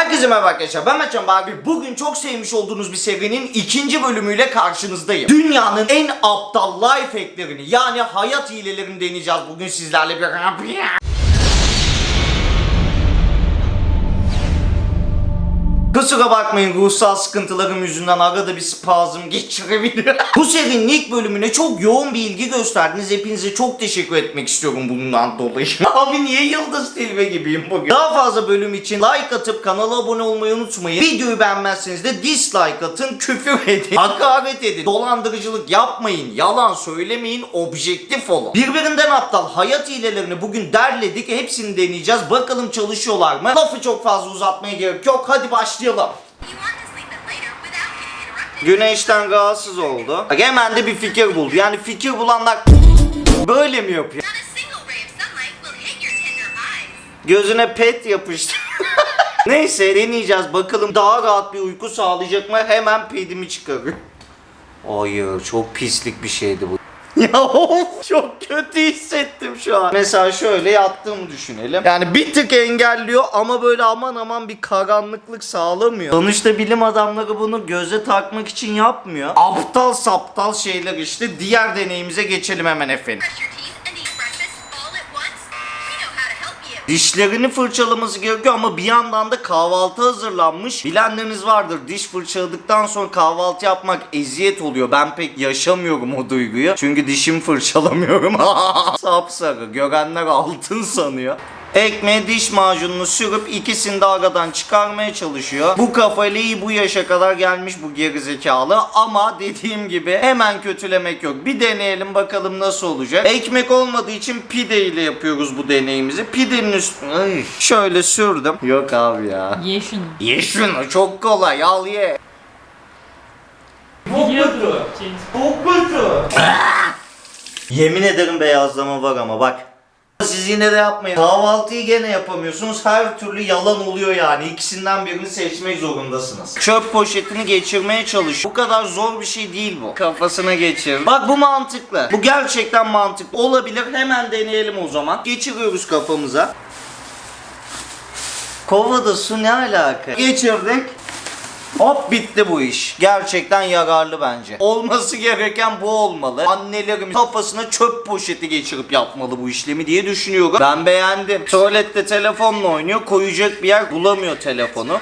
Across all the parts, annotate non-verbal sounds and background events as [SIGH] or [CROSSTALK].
Herkese merhaba arkadaşlar ben Mertcan abi. Bugün çok sevmiş olduğunuz bir serinin ikinci bölümüyle karşınızdayım. Dünyanın en aptal life hacklerini yani hayat hilelerini deneyeceğiz bugün sizlerle bir... Kusura bakmayın ruhsal sıkıntılarım yüzünden arada bir spazm geçirebilir. [LAUGHS] Bu serinin ilk bölümüne çok yoğun bir ilgi gösterdiniz. Hepinize çok teşekkür etmek istiyorum bundan dolayı. [LAUGHS] Abi niye Yıldız Tilbe gibiyim bugün? Daha fazla bölüm için like atıp kanala abone olmayı unutmayın. Videoyu beğenmezseniz de dislike atın, küfür [LAUGHS] edin, hakaret edin, dolandırıcılık yapmayın, yalan söylemeyin, objektif olun. Birbirinden aptal hayat hilelerini bugün derledik. Hepsini deneyeceğiz. Bakalım çalışıyorlar mı? Lafı çok fazla uzatmaya gerek yok. Hadi başlayalım. İnterrupted. Güneşten rahatsız oldu. Bak hemen de bir fikir buldu. Yani fikir bulanlar böyle mi yapıyor? Gözüne pet yapıştı. [LAUGHS] Neyse deneyeceğiz bakalım daha rahat bir uyku sağlayacak mı? Hemen pedimi çıkarıyor. Hayır çok pislik bir şeydi bu. [LAUGHS] Ya of, çok kötü hissettim şu an. Mesela şöyle yattığımı düşünelim. Yani bir tık engelliyor ama böyle aman aman bir karanlıklık sağlamıyor. Sonuçta bilim adamları bunu göze takmak için yapmıyor. Aptal saptal şeyler işte. Diğer deneyimize geçelim hemen efendim. Dişlerini fırçalaması gerekiyor ama bir yandan da kahvaltı hazırlanmış. Bilenleriniz vardır diş fırçaladıktan sonra kahvaltı yapmak eziyet oluyor. Ben pek yaşamıyorum o duyguyu. Çünkü dişimi fırçalamıyorum. [LAUGHS] Sapsarı. Görenler altın sanıyor. Ekmeğe diş macununu sürüp ikisini de aradan çıkarmaya çalışıyor. Bu kafayla iyi bu yaşa kadar gelmiş bu gerizekalı. Ama dediğim gibi hemen kötülemek yok. Bir deneyelim bakalım nasıl olacak. Ekmek olmadığı için pide ile yapıyoruz bu deneyimizi. Pidenin üstüne Ay, şöyle sürdüm. Yok abi ya. Ye şunu. Ye şunu çok kolay al ye. Biliyordu. James. Çok kötü. Yemin ederim beyazlama var ama bak. Siz yine de yapmayın. Kahvaltıyı gene yapamıyorsunuz. Her türlü yalan oluyor yani. İkisinden birini seçmek zorundasınız. Çöp poşetini geçirmeye çalış. Bu kadar zor bir şey değil bu. Kafasına geçir. Bak bu mantıklı. Bu gerçekten mantıklı. Olabilir. Hemen deneyelim o zaman. Geçiriyoruz kafamıza. Kovada su ne alaka? Geçirdik. Hop bitti bu iş. Gerçekten yararlı bence. Olması gereken bu olmalı. Annelerim kafasına çöp poşeti geçirip yapmalı bu işlemi diye düşünüyorum. Ben beğendim. Tuvalette telefonla oynuyor. Koyacak bir yer bulamıyor telefonu.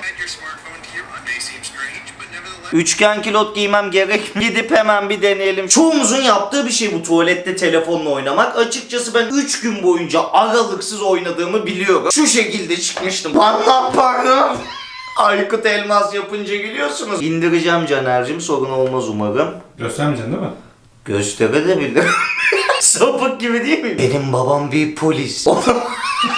Üçgen kilot giymem gerek. [LAUGHS] Gidip hemen bir deneyelim. Çoğumuzun yaptığı bir şey bu tuvalette telefonla oynamak. Açıkçası ben 3 gün boyunca aralıksız oynadığımı biliyorum. Şu şekilde çıkmıştım. Bana param. Aykut Elmas yapınca gülüyorsunuz. İndireceğim Caner'cim sorun olmaz umarım. Göstermeyeceksin değil mi? Gösterebilirim. [LAUGHS] [LAUGHS] Sapık gibi değil mi? Benim babam bir polis. [LAUGHS]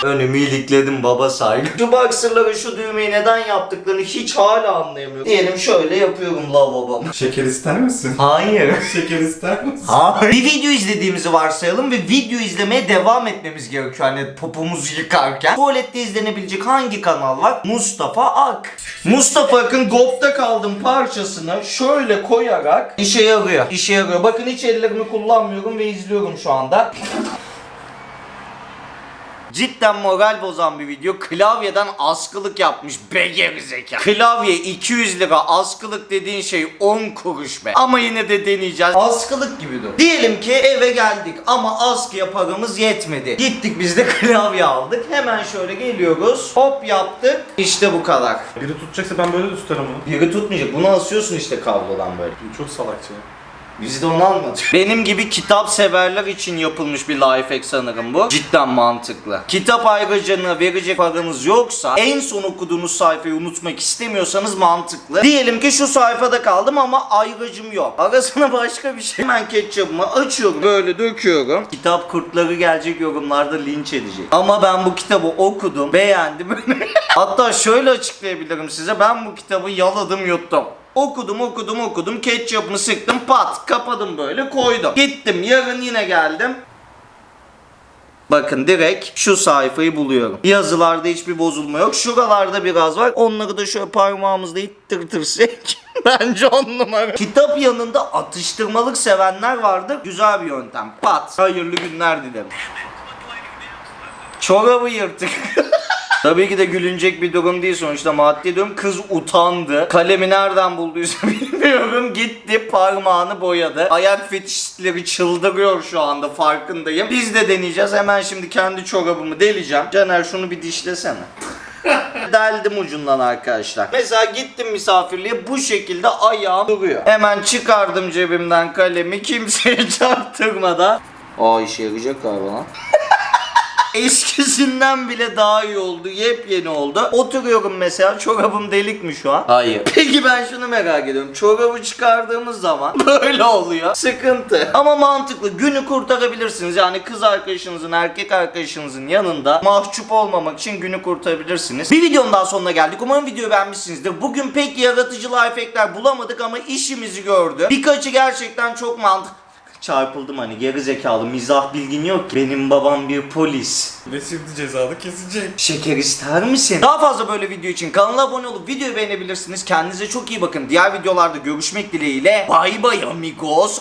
Önümü ilikledim baba saygı. Şu boxer'lara şu düğmeyi neden yaptıklarını hiç hala anlayamıyorum. Diyelim şöyle yapıyorum lavabom. Şeker ister misin? Hayır. [LAUGHS] Şeker ister misin? Hayır. Bir video izlediğimizi varsayalım ve video izlemeye devam etmemiz gerekiyor. Hani popumuzu yıkarken. Tuvalette izlenebilecek hangi kanal var? Mustafa Ak. Mustafa Ak'ın GOP'ta kaldım parçasını şöyle koyarak işe yarıyor. İşe yarıyor. Bakın hiç ellerimi kullanmıyorum ve izliyorum şu anda. Cidden moral bozan bir video. Klavyeden askılık yapmış be gerizekalı. Klavye 200 lira askılık dediğin şey 10 kuruş be. Ama yine de deneyeceğiz. Askılık gibi dur. Diyelim ki eve geldik ama askıya paramız yetmedi. Gittik biz de [LAUGHS] klavye aldık. Hemen şöyle geliyoruz. Hop yaptık. İşte bu kadar. Biri tutacaksa ben böyle de tutarım onu. Biri tutmayacak. Bunu asıyorsun işte kablodan böyle. Çok salakça. Biz onu anlatıyor. Benim gibi kitap severler için yapılmış bir life hack sanırım bu. Cidden mantıklı. Kitap ayrıcalığına verecek paranız yoksa en son okuduğunuz sayfayı unutmak istemiyorsanız mantıklı. Diyelim ki şu sayfada kaldım ama ayrıcım yok. Arasına başka bir şey. Hemen ketçapımı açıyorum. Böyle döküyorum. Kitap kurtları gelecek yorumlarda linç edecek. Ama ben bu kitabı okudum. Beğendim. [LAUGHS] Hatta şöyle açıklayabilirim size. Ben bu kitabı yaladım yuttum. Okudum okudum okudum ketçapımı sıktım pat kapadım böyle koydum. Gittim yarın yine geldim. Bakın direkt şu sayfayı buluyorum. Yazılarda hiçbir bozulma yok. Şuralarda biraz var. Onları da şöyle parmağımızla ittirtirsek [LAUGHS] bence on numara. Kitap yanında atıştırmalık sevenler vardır. Güzel bir yöntem. Pat. Hayırlı günler dilerim. Çorabı yırtık. [LAUGHS] Tabii ki de gülünecek bir durum değil sonuçta maddi durum. Kız utandı. Kalemi nereden bulduysa [LAUGHS] bilmiyorum. Gitti parmağını boyadı. Ayak fetişistleri çıldırıyor şu anda farkındayım. Biz de deneyeceğiz. Hemen şimdi kendi çorabımı deleceğim. Caner şunu bir dişlesene. [LAUGHS] Deldim ucundan arkadaşlar. Mesela gittim misafirliğe bu şekilde ayağım duruyor. Hemen çıkardım cebimden kalemi kimseye [LAUGHS] çarptırmadan. Aa işe yarayacak galiba lan. Eskisinden bile daha iyi oldu. Yepyeni oldu. Oturuyorum mesela çorabım delik mi şu an? Hayır. Peki ben şunu merak ediyorum. Çorabı çıkardığımız zaman [LAUGHS] böyle oluyor. Sıkıntı. Ama mantıklı. Günü kurtarabilirsiniz. Yani kız arkadaşınızın, erkek arkadaşınızın yanında mahcup olmamak için günü kurtarabilirsiniz. Bir videonun daha sonuna geldik. Umarım videoyu beğenmişsinizdir. Bugün pek yaratıcı life hackler bulamadık ama işimizi gördü. Birkaçı gerçekten çok mantıklı. Çarpıldım hani geri zekalı mizah bilgin yok ki. Benim babam bir polis. Ve şimdi cezalı kesecek. Şeker ister misin? Daha fazla böyle video için kanala abone olup videoyu beğenebilirsiniz. Kendinize çok iyi bakın. Diğer videolarda görüşmek dileğiyle. Bay bay amigos.